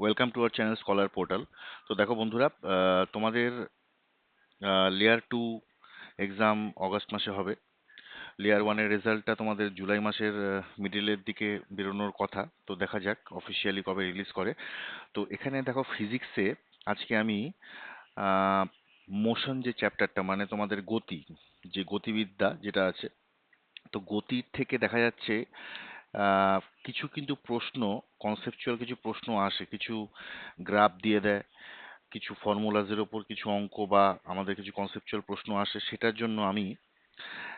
Welcome to our channel scholar portal তো দেখো বন্ধুরা তোমাদের লেয়ার টু এক্সাম অগস্ট মাসে হবে। লেয়ার ওয়ানের রেজাল্টটা তোমাদের জুলাই মাসের মিডিলের দিকে বেরোনোর কথা। তো দেখা যাক অফিসিয়ালি কবে রিলিজ করে। তো এখানে দেখো ফিজিক্সে আজকে আমি মোশন যে চ্যাপ্টারটা মানে তোমাদের গতি, যে গতিবিদ্যা যেটা আছে, তো গতির থেকে দেখা যাচ্ছে কিছু কিন্তু প্রশ্ন কনসেপচুয়াল কিছু প্রশ্ন আসে। কিছু গ্রাফ দিয়ে দেয়, কিছু ফর্মুলাজের ওপর কিছু অঙ্ক বা আমাদের কিছু কনসেপচুয়াল প্রশ্ন আসে। সেটার জন্য আমি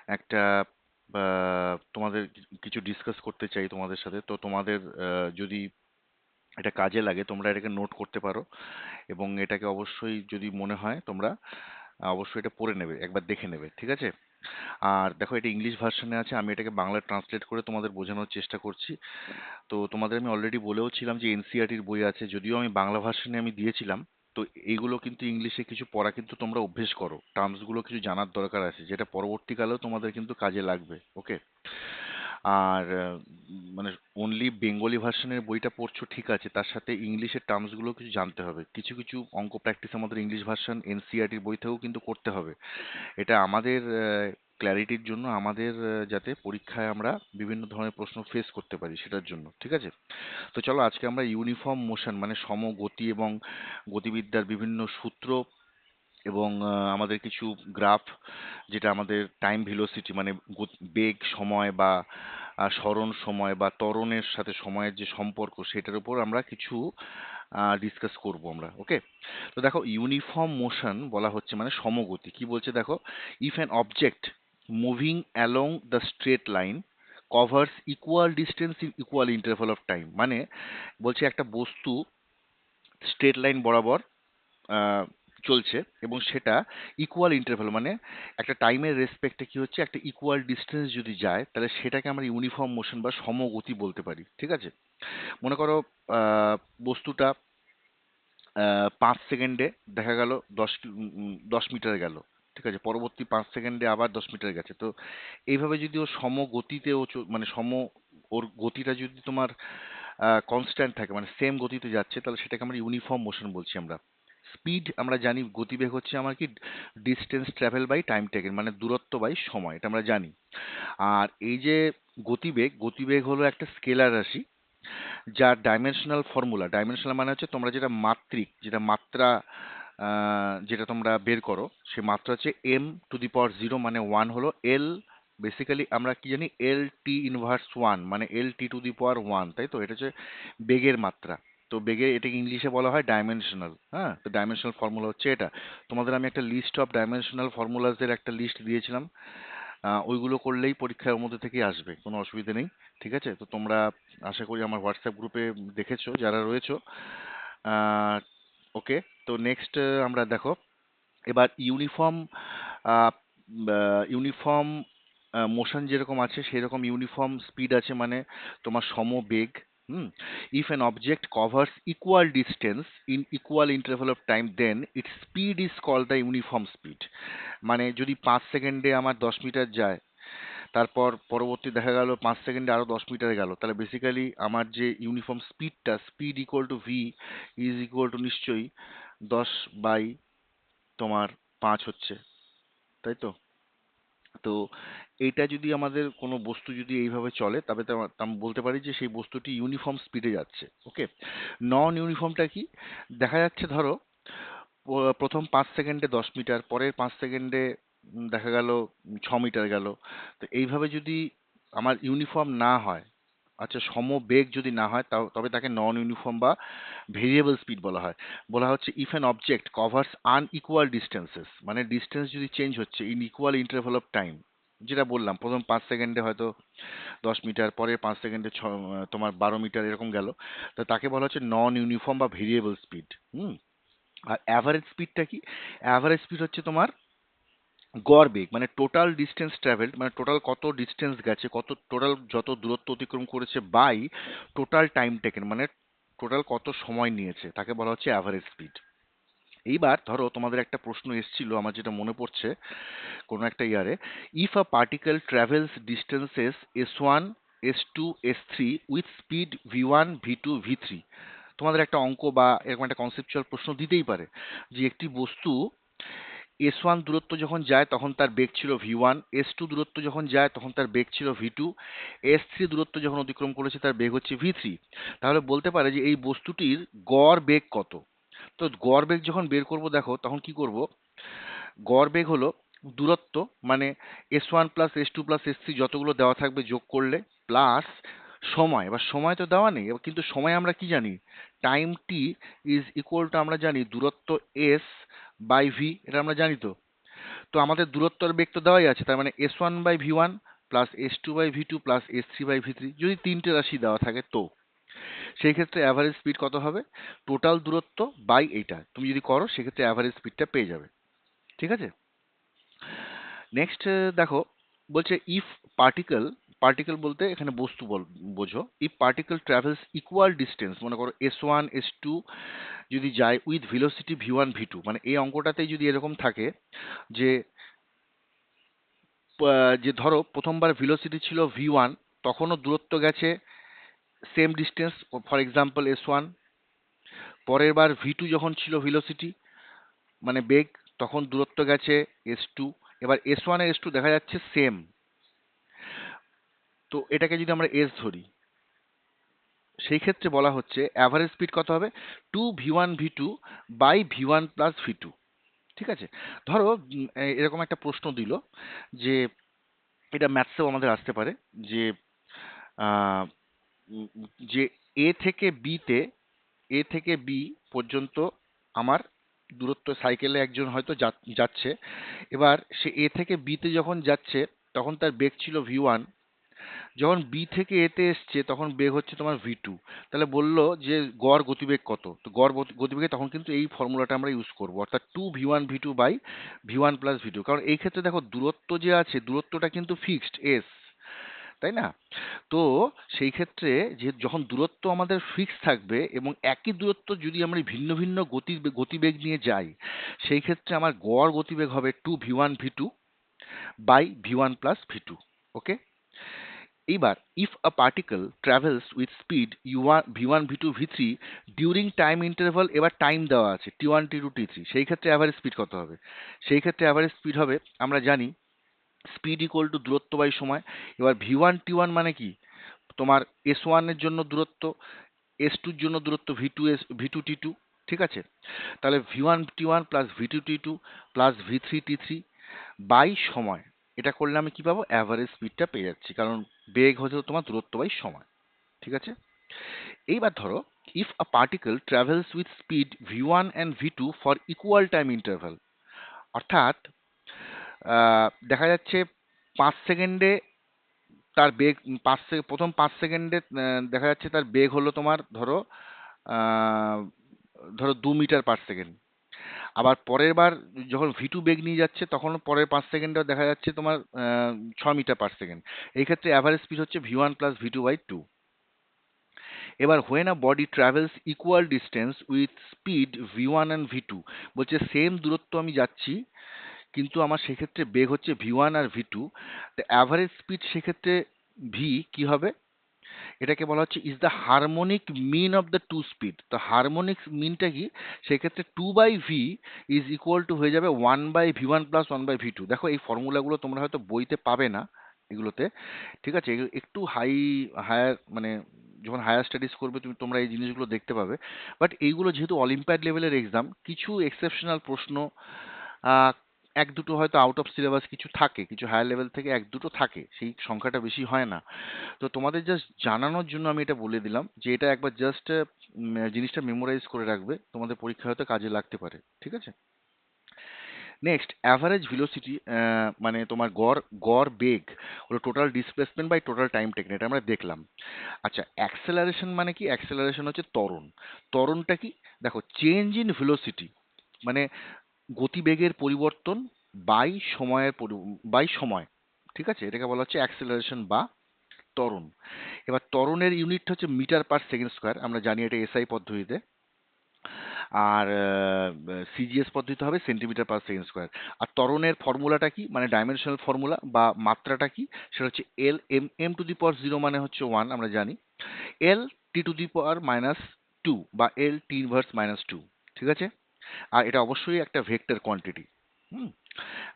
একটা তোমাদের কিছু ডিসকাস করতে চাই তোমাদের সাথে। তো তোমাদের যদি এটা কাজে লাগে, তোমরা এটাকে নোট করতে পারো এবং এটাকে অবশ্যই যদি মনে হয় তোমরা, অবশ্যই এটা পড়ে নেবে, একবার দেখে নেবে, ঠিক আছে? আর দেখো এটা ইংলিশ ভার্সনে আছে, আমি এটাকে বাংলা ট্রান্সলেট করে তোমাদের বোঝানোর চেষ্টা করছি। তো তোমাদের আমি অলরেডি বলেও ছিলাম যে এনসিআরটির বই আছে, যদিও আমি বাংলা ভার্সনে আমি দিয়েছিলাম, তো এইগুলো কিন্তু ইংলিশে কিছু পড়া কিন্তু তোমরা অভ্যেস করো। টার্মসগুলো কিছু জানার দরকার আছে, যেটা পরবর্তীকালেও তোমাদের কিন্তু কাজে লাগবে ওকে আর মানে অনলি বেঙ্গলি ভার্সনের বইটা পড়ছো, ঠিক আছে, তার সাথে ইংলিশের টার্মসগুলো কিছু জানতে হবে। কিছু কিছু অঙ্ক প্র্যাকটিস আমাদের ইংলিশ ভার্সন এনসিআরটির বই থেকেও কিন্তু করতে হবে। এটা আমাদের ক্ল্যারিটির জন্য আমাদের যাতে পরীক্ষায় আমরা বিভিন্ন ধরনের প্রশ্ন ফেস করতে পারি সেটার জন্য, ঠিক আছে? তো চলো আজকে আমরা ইউনিফর্ম মোশন মানে সমগতি এবং গতিবিদ্যার বিভিন্ন সূত্র এবং আমাদের কিছু গ্রাফ যেটা আমাদের টাইম ভেলোসিটি মানে বেগ, সময় বা সরণ সময় বা ত্বরণের সাথে সময়ের যে সম্পর্ক সেটার উপর আমরা কিছু ডিসকাস করব আমরা ওকে তো দেখো ইউনিফর্ম মোশন বলা হচ্ছে মানে সমগতি। কি বলছে দেখো? If an object moving along the straight line covers equal distance in equal interval of time মানে বলছে একটা বস্তু স্ট্রেট লাইন বরাবর চলছে এবং সেটা ইকুয়াল ইন্টারভ্যাল মানে একটা টাইমের রেসপেক্টে কি হচ্ছে? একটা ইকুয়াল ডিস্টেন্স যদি যায়, তাহলে সেটাকে আমরা ইউনিফর্ম মোশন বা সমগতি বলতে পারি, ঠিক আছে? মনে করো বস্তুটা পাঁচ সেকেন্ডে দেখা গেল, দশ দশ মিটার গেল। ঠিক আছে, পরবর্তী পাঁচ সেকেন্ডে আবার দশ মিটার গেছে। তো এইভাবে যদি ও সম গতিতে ও মানে সম, ওর গতিটা যদি তোমার কনস্ট্যান্ট থাকে মানে সেম গতিতে যাচ্ছে, তাহলে সেটাকে আমরা ইউনিফর্ম মোশন বলছি আমরা। স্পিড আমরা জানি, গতিবেগ হচ্ছে আমার কি distance travel by time taken মানে দূরত্ব বাই সময়, এটা আমরা জানি। আর এই যে গতিবেগ গতিবেগ হলো একটা স্কেলার রাশি, যার ডাইমেনশনাল ফর্মুলা ডাইমেনশনাল মানে হচ্ছে তোমরা যেটা মাত্রিক, যেটা মাত্রা যেটা তোমরা বের করো, সে মাত্রা হচ্ছে M to the power zero মানে ওয়ান হলো এল বেসিক্যালি আমরা কি জানি এল টি ইনভার্স ওয়ান মানে এল T to the power one তাই তো? এটা হচ্ছে বেগের মাত্রা। তো বেগে এটাকে ইংলিশে বলা হয় ডাইমেনশনাল হ্যাঁ? তো ডাইমেনশনাল ফর্মুলা হচ্ছে এটা। তোমাদের আমি একটা লিস্ট অফ ডাইমেনশনাল ফর্মুলাসদের একটা লিস্ট দিয়েছিলাম। ওইগুলো করলেই পরীক্ষার মধ্যে থেকে আসবে, কোনো অসুবিধা নেই, ঠিক আছে? তো তোমরা আশা করি আমার হোয়াটসঅ্যাপ গ্রুপে দেখেছ, যারা রয়েছো। ওকে? তো নেক্সট আমরা দেখো, এবার ইউনিফর্ম ইউনিফর্ম মোশন যেরকম আছে, সেরকম ইউনিফর্ম স্পিড আছে মানে তোমার সমবেগ, হুম? If an object covers equal distance in equal interval of time then it speed is call the uniform speed মানে যদি পাঁচ সেকেন্ডে আমার দশ মিটার যায় তারপর পরবর্তী দেখা গেল পাঁচ সেকেন্ডে আরও দশ মিটার গেল। তাহলে বেসিক্যালি আমার যে ইউনিফর্ম স্পিডটা speed equal to V is equal to নিশ্চয়ই দশ বাই তোমার পাঁচ হচ্ছে। তাই তো? তো এইটা যদি আমাদের কোনো বস্তু যদি এইভাবে চলে, তবে আমি বলতে পারি যে সেই বস্তুটি ইউনিফর্ম স্পিডে যাচ্ছে ওকে নন ইউনিফর্মটা কি? দেখা যাচ্ছে ধরো প্রথম পাঁচ সেকেন্ডে দশ মিটার, পরের পাঁচ সেকেন্ডে দেখা গেল ছ মিটার গেল। তো এইভাবে যদি আমার ইউনিফর্ম না হয় আচ্ছা সমবেগ যদি না হয়, তাও তবে তাকে নন ইউনিফর্ম বা ভেরিয়েবল স্পিড বলা হয়। বলা হচ্ছে if an object covers unequal distances মানে ডিস্টেন্স যদি চেঞ্জ হচ্ছে in equal interval of time যেটা বললাম, প্রথম পাঁচ সেকেন্ডে হয়তো দশ মিটার পরে পাঁচ সেকেন্ডে ছ, তোমার বারো মিটার এরকম গেল। তো তাকে বলা হচ্ছে নন ইউনিফর্ম বা ভেরিয়েবল স্পিড হুম? আর অ্যাভারেজ স্পিডটা কি? অ্যাভারেজ স্পিড হচ্ছে তোমার গড় বেগ মানে টোটাল ডিস্টেন্স ট্রাভেলড মানে টোটাল কত ডিস্টেন্স গেছে, কত টোটাল যত দূরত্ব অতিক্রম করেছে বাই টোটাল টাইম টেকেন মানে টোটাল কত সময় নিয়েছে, তাকে বলা হচ্ছে অ্যাভারেজ স্পিড এইবার ধরো তোমাদের একটা প্রশ্ন এসেছিল, আমার যেটা মনে পড়ছে কোনো একটা ইয়ারে if a particle travels distances S one S two S three with speed V one V two V three তোমাদের একটা অঙ্ক বা এরকম একটা কনসেপচুয়াল প্রশ্ন দিতেই পারে যে একটি বস্তু এস ওয়ান দূরত্ব যখন যায় তখন তার বেগ ছিল ভি ওয়ান এস টু দূরত্ব যখন যায় তখন তার বেগ ছিল ভি টু এস থ্রি দূরত্ব যখন অতিক্রম করেছে তার বেগ হচ্ছে ভি থ্রি তাহলে বলতে পারে যে এই বস্তুটির গড় বেগ কত? তো গড় বেগ যখন বের করব দেখো, তখন কি করব? গড় বেগ হলো দূরত্ব মানে S one plus S two plus S three যতগুলো দেওয়া থাকবে যোগ করলে প্লাস সময়। এবার সময় তো দেওয়া নেই, কিন্তু সময় আমরা কি জানি? Time T is equal to আমরা জানি দূরত্ব এস বাই ভি এটা আমরা জানি তো। তো আমাদের দূরত্বর বেগ তো দেওয়াই আছে, তার মানে S one by V one plus S two by V two plus S three by V three যদি তিনটে রাশি দেওয়া থাকে তো। সেই ক্ষেত্রে অ্যাভারেজ স্পিড কত হবে? টোটাল দূরত্ব বাই এইটা। তুমি যদি করো সেক্ষেত্রে অ্যাভারেজ স্পিডটা পেয়ে যাবে। ঠিক আছে? নেক্সট দেখো, বলছে ইফ পার্টিকেল পার্টিকেল বলতে এখানে বস্তু বোঝো। If particle travels equal distance মনে করো এস ওয়ান এস টু যদি যায় with velocity V one V two মানে এই অঙ্কটাতেই যদি এরকম থাকে যে যে ধরো প্রথমবার ভিলোসিটি ছিল ভি ওয়ান তখনও দূরত্ব গেছে same distance for example S one পরের বার ভি টু যখন ছিল ভিলোসিটি মানে বেগ, তখন দূরত্ব গেছে এস টু এবার এস ওয়ান এস টু দেখা যাচ্ছে সেম তো এটাকে যদি আমরা এস ধরি, সেই ক্ষেত্রে বলা হচ্ছে অ্যাভারেজ স্পিড কত হবে? Two V one V two by V one plus V two ঠিক আছে? ধরো এরকম একটা প্রশ্ন দিল যে, এটা ম্যাথসেও আমাদের আসতে পারে যে যে এ থেকে বিতে এ থেকে বি পর্যন্ত আমার দূরত্ব সাইকেলে একজন হয়তো যাচ্ছে। এবার সে এ থেকে বিতে যখন যাচ্ছে, তখন তার বেগ ছিল ভি ওয়ান যখন বি থেকে এতে এসছে, তখন বেগ হচ্ছে তোমার ভি টু তাহলে বলল যে গড় গতিবেগ কত? তো গড় গতিবেগে তখন কিন্তু এই ফর্মুলাটা আমরা ইউজ করব। অর্থাৎ two V one V two by V one plus V two কারণ এই ক্ষেত্রে দেখো দূরত্ব যে আছে, দূরত্বটা কিন্তু ফিক্সড এস তাই না? তো সেই ক্ষেত্রে যে যখন দূরত্ব আমাদের ফিক্স থাকবে এবং একই দূরত্ব যদি আমরা ভিন্ন ভিন্ন গতির গতিবেগ নিয়ে যাই, সেই ক্ষেত্রে আমার গড় গতিবেগ হবে two V one V two by V one plus V two okay এইবার if a particle travels with speed U one V one V two V three during time interval এবার টাইম দেওয়া আছে T one T two T three সেই ক্ষেত্রে average speed কত হবে? সেই ক্ষেত্রে অ্যাভারেজ স্পিড হবে, আমরা জানি স্পিড ইকুয়াল টু দূরত্ব বাই সময়, এবার ভি ওয়ান টি ওয়ান মানে কি? তোমার এস ওয়ানের জন্য দূরত্ব এস টুর জন্য দূরত্ব V two S V two T two ঠিক আছে? তাহলে V one T one plus V two T two plus V three T three by সময় এটা করলে আমি কি পাবো? অ্যাভারেজ স্পিডটা পেয়ে যাচ্ছি। কারণ বেগ হচ্ছে তোমার দূরত্ব বাই সময়। ঠিক আছে? এইবার ধরো if a particle travels with speed V one and V two for equal time interval অর্থাৎ দেখা যাচ্ছে পাঁচ সেকেন্ডে তার বেগ, পাঁচ প্রথম পাঁচ সেকেন্ডে দেখা যাচ্ছে তার বেগ হলো তোমার ধরো ধরো দু মিটার পার সেকেন্ড আবার পরের বার যখন ভি টু বেগ নিয়ে যাচ্ছে তখন পরের পাঁচ সেকেন্ডে দেখা যাচ্ছে তোমার ছ মিটার পার সেকেন্ড। এই ক্ষেত্রে অ্যাভারেজ স্পিড হচ্ছে V one plus V two by two এবার when a body travels equal distance with speed V one and V two বলছে সেম দূরত্ব আমি যাচ্ছি, কিন্তু আমার সেক্ষেত্রে বেগ হচ্ছে ভি ওয়ান আর ভি টু অ্যাভারেজ স্পিড সেক্ষেত্রে ভি কি হবে? এটাকে বলা হচ্ছে is the harmonic mean of the two speed তো হারমোনিক মিনটা কি? সেক্ষেত্রে two by V is equal to হয়ে যাবে one by V one plus one by V two দেখো এই ফর্মুলাগুলো তোমরা হয়তো বইতে পাবে না এগুলোতে। ঠিক আছে? একটু হাই হায়ার মানে যখন হায়ার স্টাডিজ করবে তুমি তোমরা এই জিনিসগুলো দেখতে পাবে। বাট এইগুলো যেহেতু অলিম্পিয়াড লেভেলের এক্সাম কিছু এক্সেপশনাল প্রশ্ন এক দুটো হয়তো আউট অফ সিলেবাস কিছু থাকে, কিছু হায়ার লেভেল থেকে এক দুটো থাকে, সেই সংখ্যাটা বেশি হয় না। তো তোমাদের জাস্ট জানানোর জন্য আমি এটা বলে দিলাম যে এটা একবার জাস্ট জিনিসটা মেমোরাইজ করে রাখবে, তোমাদের পরীক্ষা হয়তো কাজে লাগতে পারে, ঠিক আছে? নেক্সট অ্যাভারেজ ভেলোসিটি মানে তোমার গড় গড় বেগ হলো total displacement by total time taken এটা আমরা দেখলাম। আচ্ছা অ্যাক্সেলারেশন মানে কি? অ্যাক্সেলারেশন হচ্ছে ত্বরণ। ত্বরণটা কি? দেখো চেঞ্জ ইন ভেলোসিটি মানে গতিবেগের পরিবর্তন বাই সময়ের বাই সময়, ঠিক আছে? এটাকে বলা হচ্ছে অ্যাক্সেলারেশন বা ত্বরণ। এবার ত্বরণের ইউনিট হচ্ছে মিটার পার সেকেন্ড স্কোয়ার আমরা জানি এটা এসআই পদ্ধতিতে। আর সিজিএস পদ্ধতিতে হবে সেন্টিমিটার পার সেকেন্ড স্কোয়ার আর ত্বরণের ফর্মুলাটা কি? মানে ডাইমেনশনাল ফর্মুলা বা মাত্রাটা কি? সেটা হচ্ছে L M M to the power zero মানে হচ্ছে ওয়ান আমরা জানি। L T to the power minus two বা L T inverse minus two ঠিক আছে? আর এটা অবশ্যই একটা ভেক্টর কোয়ান্টিটি হুম?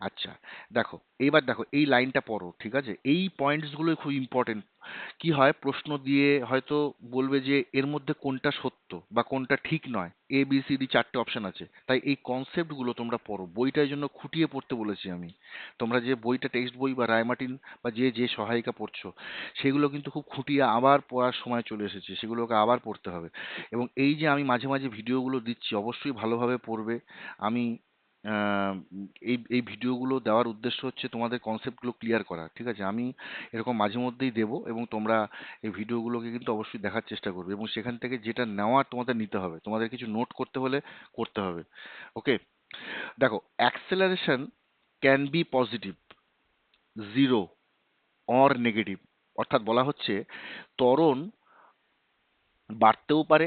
আচ্ছা দেখো, এইবার দেখো, এই লাইনটা পড়ো, ঠিক আছে? এই পয়েন্টসগুলো খুব ইম্পর্টেন্ট কি হয়? প্রশ্ন দিয়ে হয়তো বলবে যে, এর মধ্যে কোনটা সত্য বা কোনটা ঠিক নয়? এ বি সি ডি চারটে অপশন আছে। তাই এই কনসেপ্টগুলো তোমরা পড়ো। বইটার জন্য খুঁটিয়ে পড়তে বলেছি আমি। তোমরা যে বইটা টেক্সট বই বা রায়মার্টিন বা যে যে সহায়িকা পড়ছো, সেগুলো কিন্তু খুব খুঁটিয়ে আবার পড়ার সময় চলে এসেছে। সেগুলোকে আবার পড়তে হবে। এবং এই যে আমি মাঝে মাঝে ভিডিওগুলো দিচ্ছি, অবশ্যই ভালোভাবে পড়বে। আমি এই এই ভিডিওগুলো দেওয়ার উদ্দেশ্য হচ্ছে তোমাদের কনসেপ্টগুলো ক্লিয়ার করা, ঠিক আছে? আমি এরকম মাঝে মধ্যেই দেবো এবং তোমরা এই ভিডিওগুলোকে কিন্তু অবশ্যই দেখার চেষ্টা করবে এবং সেখান থেকে যেটা নেওয়ার তোমাদের নিতে হবে, তোমাদের কিছু নোট করতে হলে করতে হবে ওকে দেখো acceleration can be positive zero or negative অর্থাৎ বলা হচ্ছে ত্বরণ বাড়তেও পারে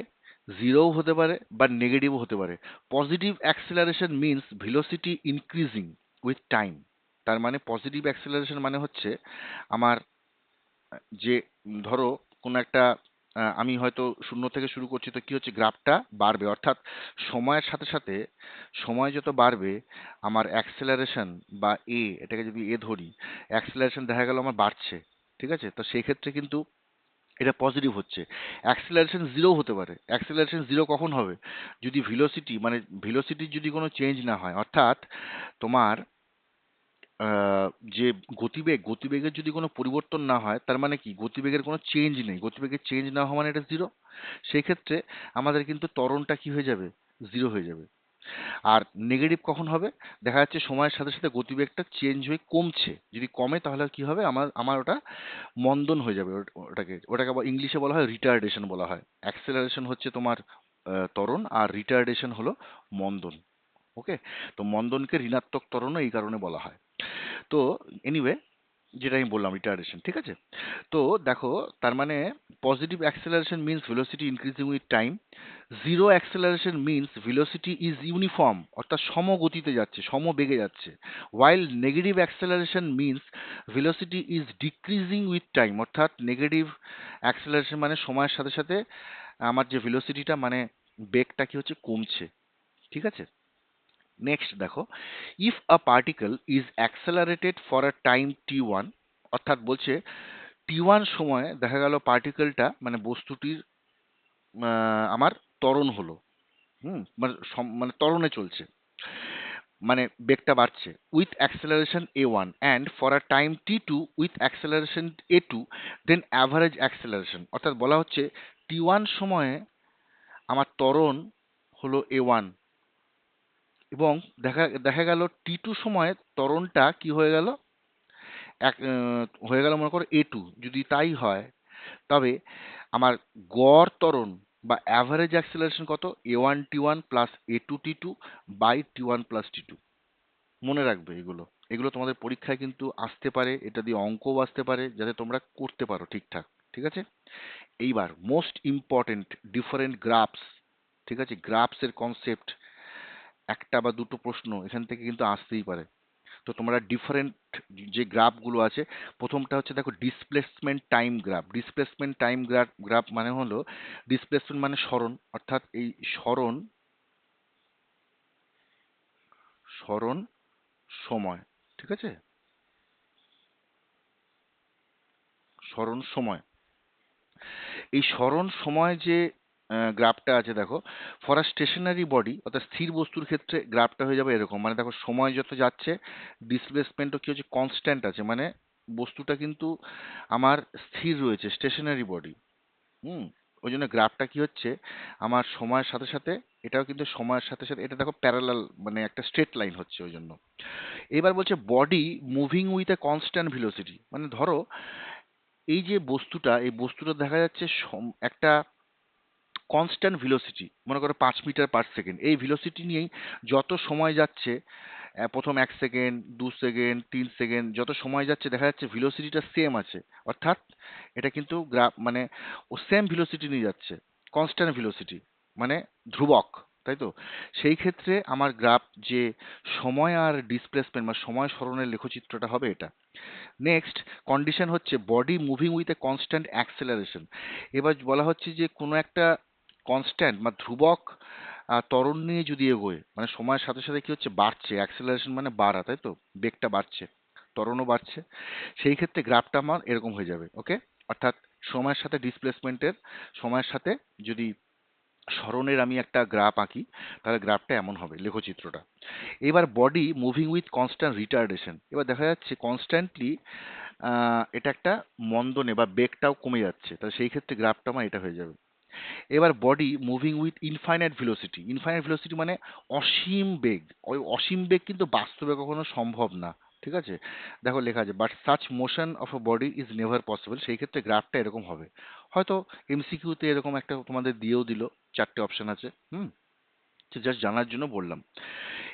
জিরোও হতে পারে বা নেগেটিভও হতে পারে। Positive acceleration means velocity increasing with time তার মানে পজিটিভ অ্যাক্সেলারেশন মানে হচ্ছে আমার, যে ধরো কোনো একটা আমি হয়তো শূন্য থেকে শুরু করছি তো কি হচ্ছে? গ্রাফটা বাড়বে। অর্থাৎ সময়ের সাথে সাথে সময় যত বাড়বে, আমার অ্যাক্সেলারেশন বা এ এটাকে যদি এ ধরি অ্যাক্সেলারেশন দেখা গেল আমার বাড়ছে। ঠিক আছে? তো সেই ক্ষেত্রে কিন্তু এটা পজিটিভ হচ্ছে। অ্যাক্সেলারেশন জিরো হতে পারে। অ্যাক্সেলারেশন জিরো কখন হবে? যদি ভিলোসিটি মানে ভিলোসিটির যদি কোনো চেঞ্জ না হয়, অর্থাৎ তোমার যে গতিবেগ, গতিবেগের যদি কোনো পরিবর্তন না হয়, তার মানে কি? গতিবেগের কোনো চেঞ্জ নেই। গতিবেগের চেঞ্জ না হওয়া মানে এটা জিরো সেই ক্ষেত্রে আমাদের কিন্তু ত্বরণটা কি হয়ে যাবে? জিরো হয়ে যাবে। আর নেগেটিভ কখন হবে? দেখা যাচ্ছে সময়ের সাথে সাথে গতিবেগটা চেঞ্জ হয়ে কমছে। যদি কমে তাহলে কি হবে? আমার আমার ওটা মন্দন হয়ে যাবে ওট- ওটাকে ওটাকে আবার ইংলিশে বলা হয় রিটার্ডেশন বলা হয়। অ্যাক্সেলারেশন হচ্ছে তোমার ত্বরণ আর রিটার্ডেশন হলো মন্দন। ওকে তো মন্দনকে ঋণাত্মক ত্বরণও এই কারণে বলা হয়। তো এনিওয়ে যেটা আমি বললাম রিটার্ডেশন ঠিক আছে? তো দেখো, তার মানে positive acceleration means velocity increasing with time zero acceleration means velocity is uniform অর্থাৎ সমগতিতে যাচ্ছে, সমবেগে যাচ্ছে while negative acceleration means velocity is decreasing with time অর্থাৎ নেগেটিভ অ্যাক্সেলারেশন মানে সময়ের সাথে সাথে আমার যে ভেলোসিটিটা মানে বেগটা কি হচ্ছে, কমছে, ঠিক আছে? নেক্সট দেখো if a particle is accelerated for a time T one অর্থাৎ বলছে টি ওয়ান সময়ে দেখা গেল পার্টিকেলটা মানে বস্তুটির আমার ত্বরণ হলো। হুম মানে মানে ত্বরণে চলছে। মানে বেগটা বাড়ছে। With acceleration A one and for a time T two with acceleration A two then average acceleration অর্থাৎ বলা হচ্ছে টি ওয়ান সময়ে আমার ত্বরণ হলো এ ওয়ান এবং দেখা দেখা গেল টি টু সময়ে ত্বরণটা কি হয়ে গেল? এক হয়ে গেল মনে করো এ টু যদি তাই হয়, তবে আমার গড় ত্বরণ বা অ্যাভারেজ অ্যাক্সেলারেশন কত? A one T one plus A two T two by T one plus T two মনে রাখবে এগুলো। এগুলো তোমাদের পরীক্ষায় কিন্তু আসতে পারে, এটা দিয়ে অঙ্কও আসতে পারে, যাতে তোমরা করতে পারো ঠিকঠাক, ঠিক আছে? এইবার মোস্ট ইম্পর্টেন্ট ডিফারেন্ট গ্রাফস ঠিক আছে? গ্রাফসের কনসেপ্ট একটা বা দুটো প্রশ্ন এখান থেকে কিন্তু আসতেই পারে। তো তোমরা ডিফারেন্ট যে গ্রাফগুলো আছে, প্রথমটা হচ্ছে দেখো displacement time graph displacement time graph graph মানে হলো ডিসপ্লেসমেন্ট মানে সরণ, অর্থাৎ এই সরণ সরণ সময়, ঠিক আছে? সরণ সময়। এই সরণ সময় যে গ্রাফটা আছে দেখো। ফর আ স্টেশনারি বডি অর্থাৎ স্থির বস্তুর ক্ষেত্রে গ্রাফটা হয়ে যাবে এরকম। মানে দেখো, সময় যত যাচ্ছে ডিসপ্লেসমেন্টও কি হচ্ছে কনস্ট্যান্ট আছে। মানে বস্তুটা কিন্তু আমার স্থির রয়েছে স্টেশনারি বডি হুম? ওই জন্য গ্রাফটা কি হচ্ছে, আমার সময়ের সাথে সাথে, এটাও কিন্তু সময়ের সাথে সাথে, এটা দেখো প্যারালাল মানে একটা স্ট্রেট লাইন হচ্ছে ওই জন্য। এবার বলছে body moving with a constant velocity মানে ধরো, এই যে বস্তুটা, এই বস্তুটা দেখা যাচ্ছে একটা কনস্ট্যান্ট ভিলোসিটি মনে করো পাঁচ মিটার পার সেকেন্ড এই ভিলোসিটি নিয়েই যত সময় যাচ্ছে প্রথম এক সেকেন্ড দু সেকেন্ড তিন সেকেন্ড যত সময় যাচ্ছে দেখা যাচ্ছে ভিলোসিটিটা সেম আছে। অর্থাৎ এটা কিন্তু গ্রাফ মানে ও সেম ভিলোসিটি নিয়ে যাচ্ছে কনস্ট্যান্ট ভিলোসিটি মানে ধ্রুবক, তাই তো? সেই ক্ষেত্রে আমার গ্রাফ যে সময় আর ডিসপ্লেসমেন্ট বা সময় স্মরণের লেখচিত্রটা হবে এটা। নেক্সট কন্ডিশন হচ্ছে body moving with a constant acceleration এবার বলা হচ্ছে যে কোনো একটা কনস্ট্যান্ট বা ধ্রুবক ত্বরণ নিয়ে যদি এগোয় মানে সময়ের সাথে সাথে কি হচ্ছে? বাড়ছে। অ্যাক্সেলারেশন মানে বাড়া, তাই তো? বেগটা বাড়ছে, ত্বরণও বাড়ছে। সেই ক্ষেত্রে গ্রাফটা আমার এরকম হয়ে যাবে ওকে অর্থাৎ সময়ের সাথে ডিসপ্লেসমেন্টের সময়ের সাথে যদি স্মরণের আমি একটা গ্রাফ আঁকি, তাহলে গ্রাফটা এমন হবে, লেখচিত্রটা। এবার body moving with constant retardation এবার দেখা যাচ্ছে কনস্ট্যান্টলি এটা একটা মন্দনে বা বেগটাও কমে যাচ্ছে। তাহলে সেই ক্ষেত্রে গ্রাফটা আমার এটা হয়ে যাবে। এবার body moving with infinite velocity infinite velocity মানে অসীম বেগ। ওই অসীম বেগ কিন্তু বাস্তবে কখনো সম্ভব না, ঠিক আছে? দেখো লেখা আছে but such motion of a body is never possible সেই ক্ষেত্রে গ্রাফটা এরকম হবে। হয়তো এমসিকিউতে এরকম একটা তোমাদের দিয়েও দিল, চারটে অপশন আছে, হুম? জাস্ট জানার জন্য বললাম।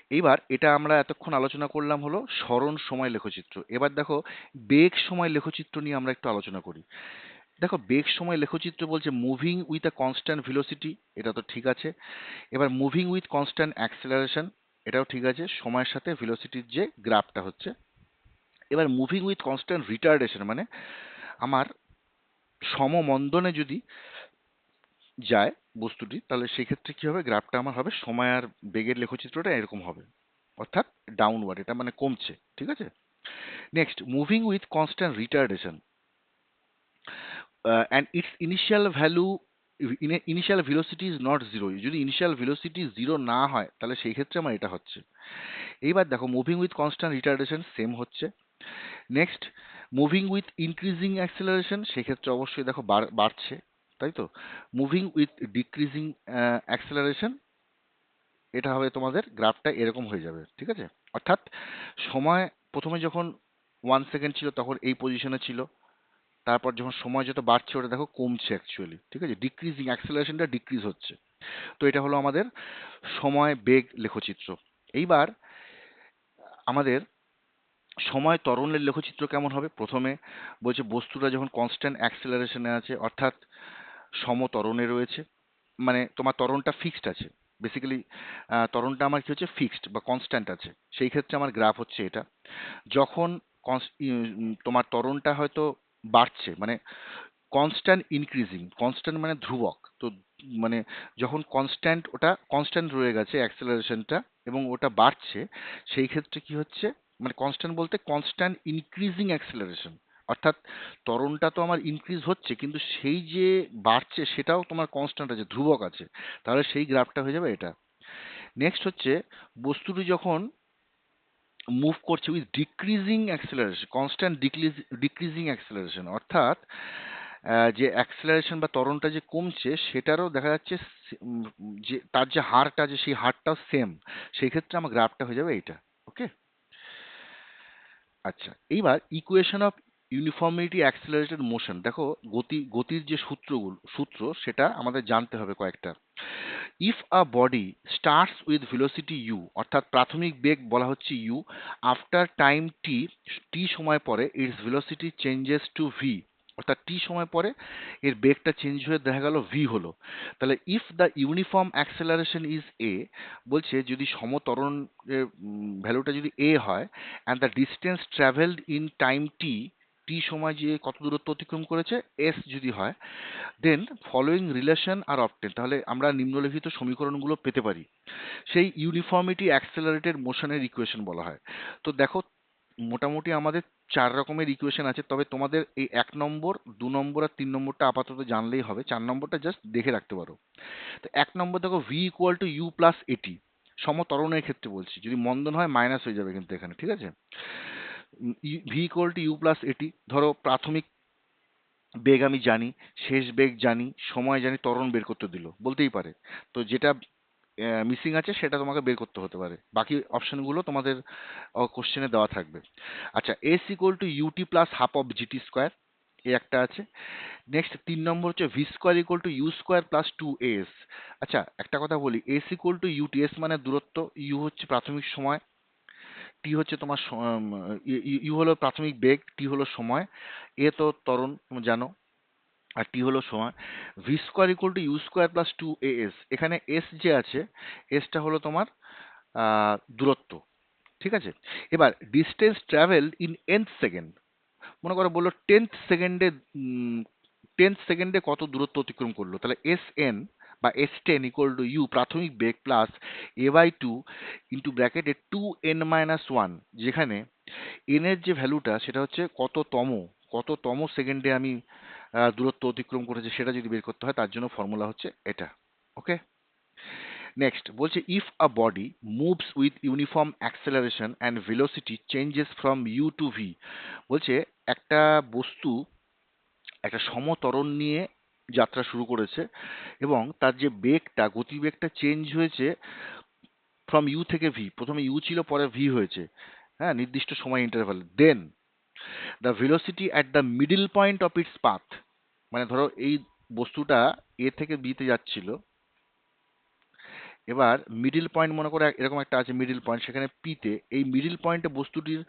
এবার এটা আমরা এতক্ষণ আলোচনা করলাম হলো স্মরণ সময় লেখচিত্র। এবার দেখো বেগ সময় লেখচিত্র নিয়ে আমরা একটু আলোচনা করি। দেখো বেগ সময় লেখচিত্র বলছে moving with a constant velocity এটা তো ঠিক আছে। এবার মুভিং উইথ কনস্ট্যান্ট অ্যাক্সেলারেশন এটাও ঠিক আছে, সময়ের সাথে ভিলোসিটির যে গ্রাফটা হচ্ছে। এবার মুভিং উইথ কনস্ট্যান্ট রিটার্ডেশন মানে আমার সমমন্দনে যদি যায় বস্তুটি, তাহলে সেক্ষেত্রে কি হবে? গ্রাফটা আমার হবে সময় আর বেগের লেখচিত্রটা এরকম হবে। অর্থাৎ ডাউনওয়ার্ড এটা মানে কমছে, ঠিক আছে? Next moving with constant retardation and its initial value initial velocity is not zero যদি ইনিশিয়াল ভেলোসিটি জিরো না হয়, তাহলে সেই ক্ষেত্রে আমার এটা হচ্ছে। এইবার দেখো moving with constant retardation same হচ্ছে। Next moving with increasing acceleration সেক্ষেত্রে অবশ্যই দেখো বাড়- বাড়ছে, তাই তো? মুভিং উইথ ডিক্রিজিং অ্যাক্সেলারেশন এটা হবে তোমাদের গ্রাফটা এরকম হয়ে যাবে, ঠিক আছে? অর্থাৎ সময় প্রথমে যখন ওয়ান সেকেন্ড ছিল, তখন এই পজিশনে ছিল। তারপর যখন সময় যত বাড়ছে, ওটা দেখো কমছে অ্যাকচুয়ালি ঠিক আছে? ডিক্রিজিং অ্যাক্সেলারেশনটা ডিক্রিজ হচ্ছে। তো এটা হলো আমাদের সময় বেগ লেখচিত্র। এইবার আমাদের সময় তরণের লেখচিত্র কেমন হবে? প্রথমে বলছে বস্তুটা যখন কনস্ট্যান্ট অ্যাক্সেলারেশনে আছে, অর্থাৎ সমতরণে রয়েছে মানে তোমার তরণটা ফিক্সড আছে। বেসিক্যালি তরণটা আমার কি হচ্ছে? ফিক্সড বা কনস্ট্যান্ট আছে। সেই ক্ষেত্রে আমার গ্রাফ হচ্ছে এটা। যখন তোমার তরণটা হয়তো বাড়ছে মানে কনস্ট্যান্ট ইনক্রিজিং কনস্ট্যান্ট মানে ধ্রুবক। তো মানে যখন কনস্ট্যান্ট ওটা কনস্ট্যান্ট রয়ে গেছে অ্যাক্সেলারেশনটা এবং ওটা বাড়ছে, সেই ক্ষেত্রে কি হচ্ছে? মানে কনস্ট্যান্ট বলতে কনস্ট্যান্ট ইনক্রিজিং অ্যাক্সেলারেশন অর্থাৎ ত্বরণটা তো আমার ইনক্রিজ হচ্ছে, কিন্তু সেই যে বাড়ছে সেটাও তোমার কনস্ট্যান্ট আছে, ধ্রুবক আছে। তাহলে সেই গ্রাফটা হয়ে যাবে এটা। নেক্সট হচ্ছে, বস্তুটি যখন মুভ করছে with decreasing acceleration constant decreasing acceleration অর্থাৎ যে অ্যাক্সেলারেশন বা ত্বরণটা যে কমছে, সেটারও দেখা যাচ্ছে যে তার যে হারটা আছে, সেই হারটাও সেম সেই ক্ষেত্রে আমার গ্রাফটা হয়ে যাবে এইটা ওকে আচ্ছা এইবার equation of uniformity accelerated motion দেখো, গতি, গতির যে সূত্রগুলো, সূত্র, সেটা আমাদের জানতে হবে কয়েকটা। If a body starts with velocity U অর্থাৎ প্রাথমিক বেগ বলা হচ্ছে U after time T T সময় পরে its velocity changes to V অর্থাৎ টি সময় পরে এর বেগটা চেঞ্জ হয়ে দেখা গেল ভি হলো। তাহলে if the uniform acceleration is A বলছে যদি সমতরণ ভ্যালুটা যদি এ হয় and the distance travelled in time T T সময় যে কত দূরত্ব অতিক্রম করেছে এস যদি হয় দেন ফলোয়িং রিলেশন আর অপটেন তাহলে আমরা নিম্নলিখিত সমীকরণগুলো পেতে পারি। সেই ইউনিফর্মিটি অ্যাক্সেলারেটেড মোশনের ইকুয়েশন বলা হয়। তো দেখো, মোটামুটি আমাদের চার রকমের ইকুয়েশন আছে। তবে তোমাদের এই এক নম্বর, দু নম্বর আর তিন নম্বরটা আপাতত জানলেই হবে। চার নম্বরটা জাস্ট দেখে রাখতে পারো। তো এক নম্বর দেখো V equal to U plus AT সমতরণের ক্ষেত্রে বলছি। যদি মন্দন হয় মাইনাস হয়ে যাবে কিন্তু এখানে, ঠিক আছে? V equal to U plus AT ধরো, প্রাথমিক বেগ আমি জানি, শেষ বেগ জানি, সময় জানি, ত্বরণ বের করতে দিল, বলতেই পারে। তো যেটা মিসিং আছে, সেটা তোমাকে বের করতে হতে পারে। বাকি অপশনগুলো তোমাদের কোশ্চেনে দেওয়া থাকবে। আচ্ছা S equal to UT plus half of GT square এই একটা আছে। নেক্সট তিন নম্বর হচ্ছে V square equal to U square plus two S আচ্ছা একটা কথা বলি S equal to UT S মানে দূরত্ব ইউ হচ্ছে প্রাথমিক সময় টি হচ্ছে তোমার ইউ হলো প্রাথমিক বেগ, টি হলো সময়। এ তো ত্বরণ জানো। আর টি হলো সময়। V square equal to U square plus two A S এখানে এস যে আছে এসটা হলো তোমার দূরত্ব। ঠিক আছে? এবার distance travel in nth second মনে করো বলল টেন্থ সেকেন্ডে টেন্থ সেকেন্ডে কত দূরত্ব অতিক্রম করল? তাহলে এস এন বা S ten equal to U প্রাথমিক বেগ plus A by two into ব্র্যাকেটে টু এন মাইনাস ওয়ান যেখানে এনের যে ভ্যালুটা সেটা হচ্ছে কততম কততম সেকেন্ডে আমি দূরত্ব অতিক্রম করেছি, সেটা যদি বের করতে হয়, তার জন্য ফর্মুলা হচ্ছে এটা ওকে নেক্সট বলছে if a body moves with uniform acceleration and velocity changes from u to v বলছে একটা বস্তু, একটা সমতরণ নিয়ে যাত্রা শুরু করেছে এবং তার যে বেগটা গতিবেগটা চেঞ্জ হয়েছে ফ্রম ইউ থেকে ভি প্রথমে ইউ ছিল, পরে ভি হয়েছে। হ্যাঁ নির্দিষ্ট সময় interval then the velocity at the middle point of its path মানে ধরো এই বস্তুটা এ থেকে বিতে যাচ্ছিল, এবার মিডিল পয়েন্ট মনে করে এরকম একটা আছে মিডিল পয়েন্ট সেখানে পিতে এই মিডিল পয়েন্টে বস্তুটির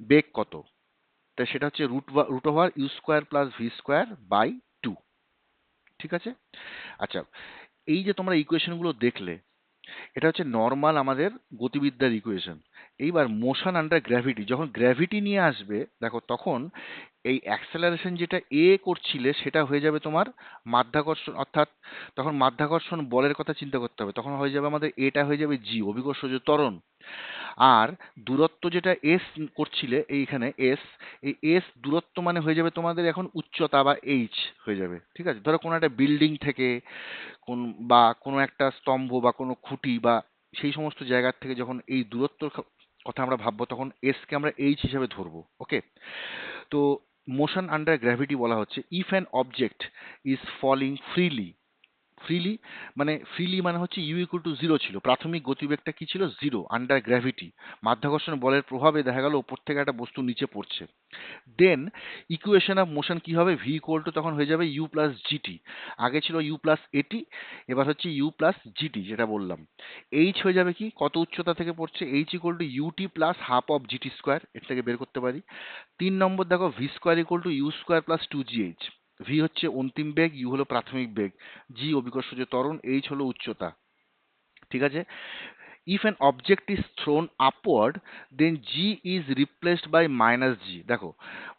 বেগ কত? তা সেটা হচ্ছে root root over u square plus v square by two ঠিক আছে? আচ্ছা এই যে তোমরা ইকুয়েশনগুলো দেখলে, এটা হচ্ছে নর্মাল আমাদের গতিবিদ্যার ইকুয়েশন এইবার মোশন আন্ডার গ্র্যাভিটি যখন গ্র্যাভিটি নিয়ে আসবে, দেখো তখন এই অ্যাক্সেলারেশন যেটা এ করছিলে, সেটা হয়ে যাবে তোমার মাধ্যাকর্ষণ, অর্থাৎ তখন মাধ্যাকর্ষণ বলের কথা চিন্তা করতে হবে, তখন হয়ে যাবে আমাদের এটা হয়ে যাবে জি অভিকর্ষ যে ত্বরণ। আর দূরত্ব যেটা এস করছিলে এইখানে এস এই এস দূরত্ব মানে হয়ে যাবে তোমাদের এখন উচ্চতা বা এইচ হয়ে যাবে, ঠিক আছে? ধরো কোনো একটা বিল্ডিং থেকে কোন, বা কোনো একটা স্তম্ভ বা কোনো খুঁটি বা সেই সমস্ত জায়গার থেকে যখন এই দূরত্বর ক- কথা আমরা ভাববো তখন এসকে আমরা এইচ হিসাবে ধরবো ওকে তো মোশন আন্ডার গ্র্যাভিটি বলা হচ্ছে if an object is falling freely freely মানে ফ্রিলি মানে হচ্ছে ইউ ইকুয়াল টু জিরো ছিল। প্রাথমিক গতিবেগটা কি ছিল? জিরো আন্ডার গ্র্যাভিটি মাধ্যাকর্ষণ বলের প্রভাবে দেখা গেল উপর থেকে একটা বস্তু নিচে পড়ছে। দেন ইকুয়েশন অফ মোশন কি হবে? ভি ইকুয়াল টু তখন হয়ে যাবে ইউ প্লাস জিটি আগে ছিল ইউ প্লাস এটি এবার হচ্ছে ইউ প্লাস জিটি যেটা বললাম। এইচ হয়ে যাবে কি? কত উচ্চতা থেকে পড়ছে? H equal to u t plus half of g t square এর থেকে বের করতে পারি। তিন নম্বর দেখো v square equal to u square plus two g h v হচ্ছে অন্তিম বেগ ইউ হলো প্রাথমিক বেগ। জি যে ত্বরণ এইচ হলো উচ্চতা। ঠিক আছে? If an object is thrown upward then g is replaced by minus g দেখো,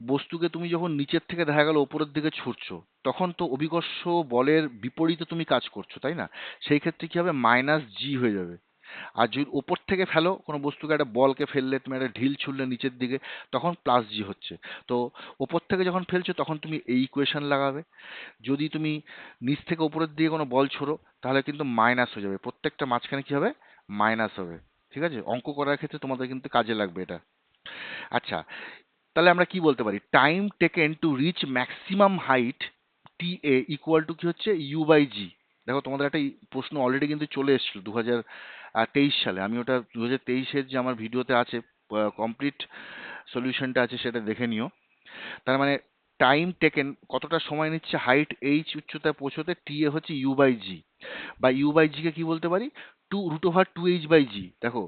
বস্তুকে তুমি যখন নিচের থেকে দেখা গেল, ওপরের দিকে ছুটছো, তখন তো অভিকর্ষ বলের বিপরীতে তুমি কাজ করছ, তাই না? সেই ক্ষেত্রে কি হবে? মাইনাস জি হয়ে যাবে। আর যদি ওপর থেকে ফেলো, কোনো বস্তুকে একটা বলকে ফেললে, তুমি একটা ঢিল ছুড়লে নিচের দিকে, তখন প্লাস জি হচ্ছে। তো ওপর থেকে যখন ফেলছো, তখন তুমি এই ইকুয়েশন লাগাবে। যদি তুমি নিচ থেকে উপরের দিকে কোনো বল ছোড়ো, তাহলে কিন্তু মাইনাস হয়ে যাবে। প্রত্যেকটা মাঝখানে কি হবে? মাইনাস হবে। ঠিক আছে? অঙ্ক করার ক্ষেত্রে তোমাদের কিন্তু কাজে লাগবে এটা। আচ্ছা তাহলে আমরা কি বলতে পারি? Time taken to reach maximum height t a equal to কি হচ্ছে? ইউ বাই জি দেখো, তোমাদের একটা প্রশ্ন অলরেডি কিন্তু চলে এসেছিল দু হাজার তেইশ সালে। আমি ওটা দু হাজার তেইশের যে আমার ভিডিওতে আছে কমপ্লিট সলিউশনটা আছে সেটা দেখে নিও। তার মানে টাইম টেকেন কতটা সময় নিচ্ছে হাইট এইচ উচ্চতায় পৌঁছতে টি এ হচ্ছে ইউ বাই জি বা ইউ বাই জিকে কি বলতে পারি? Two root over two h by g দেখো,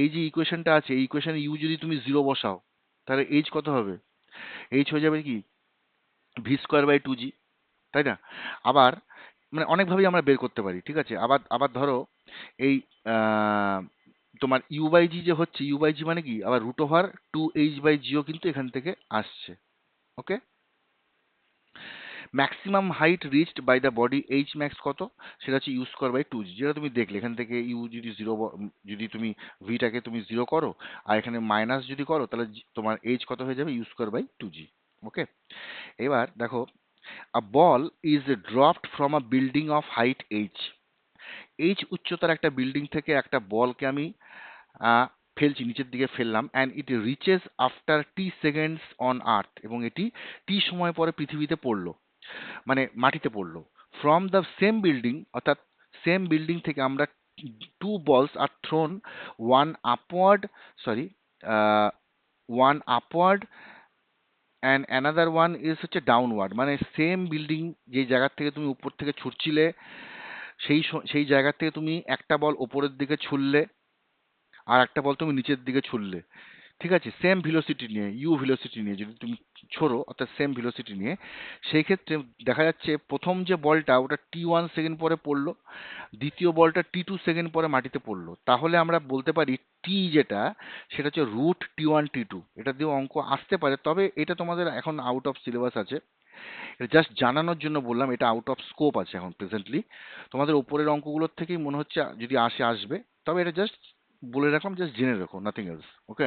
এই যে ইকুয়েশনটা আছে, এই ইকুয়েশনে ইউ যদি তুমি জিরো বসাও, তাহলে এইচ কত হবে? এইচ হয়ে যাবে কি? V square by two g তাই না? আবার মানে অনেকভাবেই আমরা বের করতে পারি, ঠিক আছে? আবার আবার ধরো এই তোমার ইউ বাই জি যে হচ্ছে ইউ বাই জি মানে কি? আবার root over two h by Jio কিন্তু এখান থেকে আসছে okay maximum height reached by the body h max কত? সেটা হচ্ছে u square by two g যেটা তুমি দেখলে। এখান থেকে ইউ যদি জিরো যদি তুমি ভিটাকে তুমি জিরো করো, আর এখানে মাইনাস যদি করো, তাহলে তোমার এইচ কত হয়ে যাবে? U square by two g okay এবার দেখো a ball is dropped from a building of height h h উচ্চতার একটা বিল্ডিং থেকে একটা বলকে আমি ফেলছি, নিচের দিকে ফেললাম and it reaches after t seconds on earth এবং এটি টি সময় পরে পৃথিবীতে পড়ল মানে মাটিতে পড়ল। ফ্রম দ্য সেম বিল্ডিং অর্থাৎ সেম বিল্ডিং থেকে আমরা two balls R thrown one upward sorry one upward and another one is হচ্ছে ডাউনওয়ার্ড মানে সেম বিল্ডিং যে জায়গার থেকে তুমি উপর থেকে ছুটছিলে, সেই সেই জায়গা থেকে তুমি একটা বল ওপরের দিকে ছুড়লে আর একটা বল তুমি নিচের দিকে ছুড়লে। ঠিক আছে সেম ভেলোসিটি নিয়ে ইউ ভেলোসিটি নিয়ে যদি তুমি ছোড়ো, অর্থাৎ সেম ভেলোসিটি নিয়ে, সেই ক্ষেত্রে দেখা যাচ্ছে প্রথম যে বলটা ওটা টি ওয়ান সেকেন্ড পরে পড়ল, দ্বিতীয় বলটা টি টু সেকেন্ড পরে মাটিতে পড়ল। তাহলে আমরা বলতে পারি টি যেটা, সেটা হচ্ছে root t one t two এটা দিয়ে অঙ্ক আসতে পারে, তবে এটা তোমাদের এখন আউট অফ সিলেবাস আছে। এটা জাস্ট জানানোর জন্য বললাম, এটা আউট অফ স্কোপ আছে এখন প্রেজেন্টলি তোমাদের ওপরের অঙ্কগুলোর থেকেই মনে হচ্ছে যদি আসে, আসবে। তবে এটা জাস্ট বলে রাখলাম জাস্ট জেনে রাখো নাথিং এলস ওকে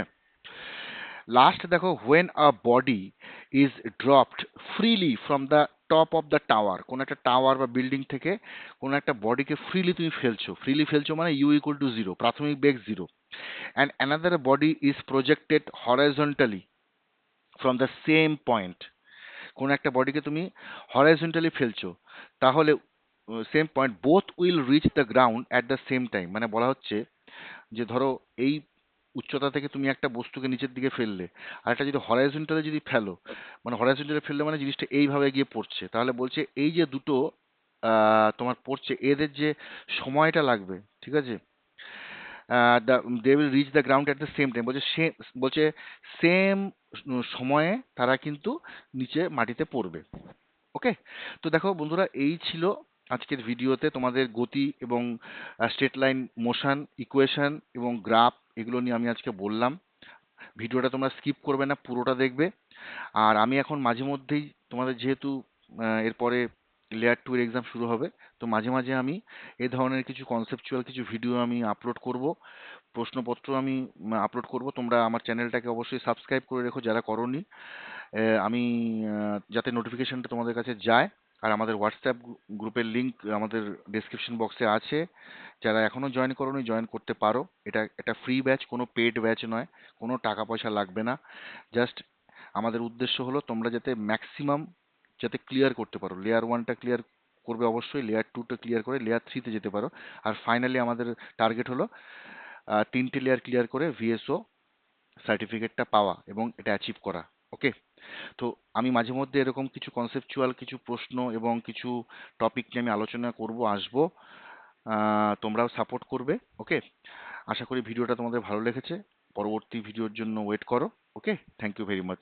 লাস্ট দেখো when a body is dropped freely from the top of the tower কোনো একটা টাওয়ার বা বিল্ডিং থেকে কোনো একটা বডিকে ফ্রিলি তুমি ফেলছো ফ্রিলি ফেলছো মানে ইউ ইকুয়াল টু জিরো প্রাথমিক বেগ zero and another body is projected horizontally from the same point কোনো একটা বডিকে তুমি হরাইজন্টালি ফেলছো, তাহলে same point both will reach the ground at the same time মানে বলা হচ্ছে যে ধরো এই উচ্চতা থেকে তুমি একটা বস্তুকে নিচের দিকে ফেললে, আর একটা যদি হরাইজন্টালে যদি ফেলো মানে হরাইজন্টালে ফেললে মানে জিনিসটা এইভাবে গিয়ে পড়ছে। তাহলে বলছে এই যে দুটো তোমার পড়ছে, এদের যে সময়টা লাগবে, ঠিক আছে? They will reach the ground at the same time বলছে সে, বলছে সেম সময়ে তারা কিন্তু নিচে মাটিতে পড়বে। ওকে তো দেখো বন্ধুরা, এই ছিল আজকের ভিডিওতে তোমাদের গতি এবং স্ট্রেট লাইন মোশন ইকুয়েশন এবং গ্রাফ এগুলো নিয়ে আমি আজকে বললাম। ভিডিওটা তোমরা স্কিপ করবে না, পুরোটা দেখবে। আর আমি এখন মাঝে মধ্যেই তোমাদের যেহেতু এরপরে লেয়ার টু এর এক্সাম শুরু হবে, তো মাঝে মাঝে আমি এ ধরনের কিছু কনসেপচুয়াল কিছু ভিডিও আমি আপলোড করব। প্রশ্নপত্র আমি আপলোড করব। তোমরা আমার চ্যানেলটাকে অবশ্যই সাবস্ক্রাইব করে রেখো যারা করনি। আমি যাতে নোটিফিকেশনটা তোমাদের কাছে যায়। আর আমাদের হোয়াটসঅ্যাপ গ্রুপের লিংক আমাদের ডেসক্রিপশন বক্সে আছে। যারা এখনও জয়েন করোনি জয়েন করতে পারো। এটা এটা ফ্রি ব্যাচ কোনো পেড ব্যাচ নয়। কোনো টাকা পয়সা লাগবে না। জাস্ট আমাদের উদ্দেশ্য হলো তোমরা যাতে ম্যাক্সিমাম যাতে ক্লিয়ার করতে পারো। লেয়ার ওয়ানটা ক্লিয়ার করবে অবশ্যই লেয়ার টুটা ক্লিয়ার করে লেয়ার থ্রিতে যেতে পারো। আর ফাইনালি আমাদের টার্গেট হলো তিনটে লেয়ার ক্লিয়ার করে ভিএসও সার্টিফিকেটটা পাওয়া এবং এটা অ্যাচিভ করা। ওকে তো আমি মাঝে মধ্যে এরকম কিছু কনসেপচুয়াল কিছু প্রশ্ন এবং কিছু টপিক নিয়ে আমি আলোচনা করব, আসব। তোমরাও সাপোর্ট করবে ওকে আশা করি ভিডিওটা তোমাদের ভালো লেগেছে। পরবর্তী ভিডিওর জন্য ওয়েট করো okay thank you very much